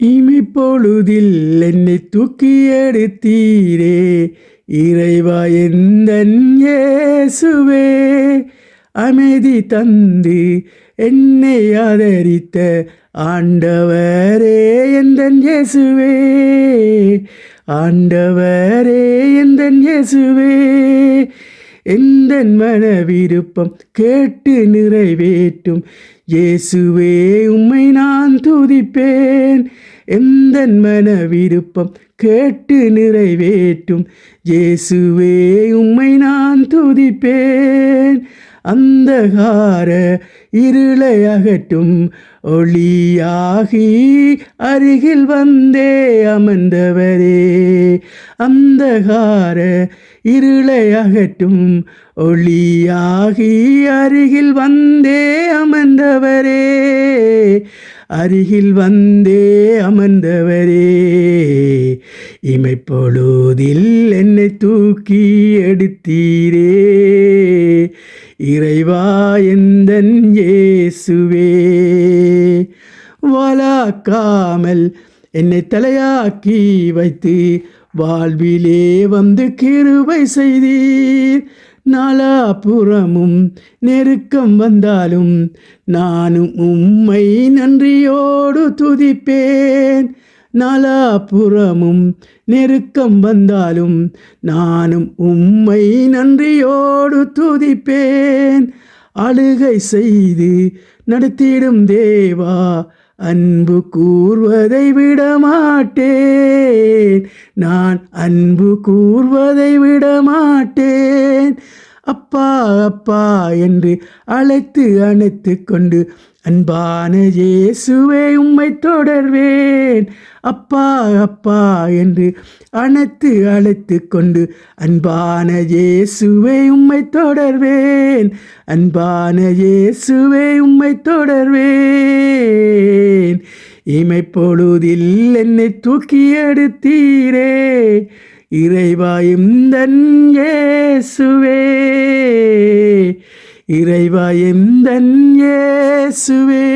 இமைப்பொழுதில் என்னை தூக்கி எடுத்தீரே. இறைவா எந்தன் இயேசுவே அமைதி தந்து என்னை ஆதரித்த ஆண்டவரே எந்தன் இயேசுவே. ஆண்டவரே எந்தன் இயேசுவே எந்தன் மன விருப்பம் கேட்டு நிறைவேற்றும். இயேசுவே உம்மை நான் துதிப்பேன் எந்த மன விருப்பம் கேட்டு நிறைவேற்றும். இயேசுவே உம்மை நான் துதிப்பேன். அந்தகார இருளை அகற்றும் ஒளியாகி அருகில் வந்தே அமர்ந்தவரே. அந்தகார இருளை அகற்றும் ஒளியாகி அருகில் வந்தே அமர்ந்தவரே. அருகில் வந்தே அமர்ந்தவரே. இமைப்பொழுதில் என்னை தூக்கி எடுத்தீரே. இறைவா எந்தன் இயேசுவே. வாலாக்காமல் என்னை தலையாக்கி வைத்து வாழ்விலே வந்து கிருபை செய்தீர். நாலாபுறமும் நெருக்கம் வந்தாலும் நானும் உம்மை நன்றியோடு துதிப்பேன். நாலாபுறமும் நெருக்கம் வந்தாலும் நானும் உம்மை நன்றியோடு துதிப்பேன். அழுகை செய்து நடத்திடும் தேவா அன்பு கூறுவதை விட மாட்டேன் நான் அன்பு கூறுவதை விட மாட்டேன் அப்பா அப்பா என்று அழைத்து அணைத்து கொண்டு அன்பான இயேசுவே உம்மை தொடர்வேன். அப்பா அப்பா என்று அணைத்து அழைத்து கொண்டு அன்பான இயேசுவே உம்மை தொடர்வேன். அன்பான இயேசுவே உம்மை தொடர்வேன். இமை பொழுதில் என்னை தூக்கி எடுத்தீரே. இறைவாயும் தன் இயேசுவே. இறைவா தன் இயேசுவே.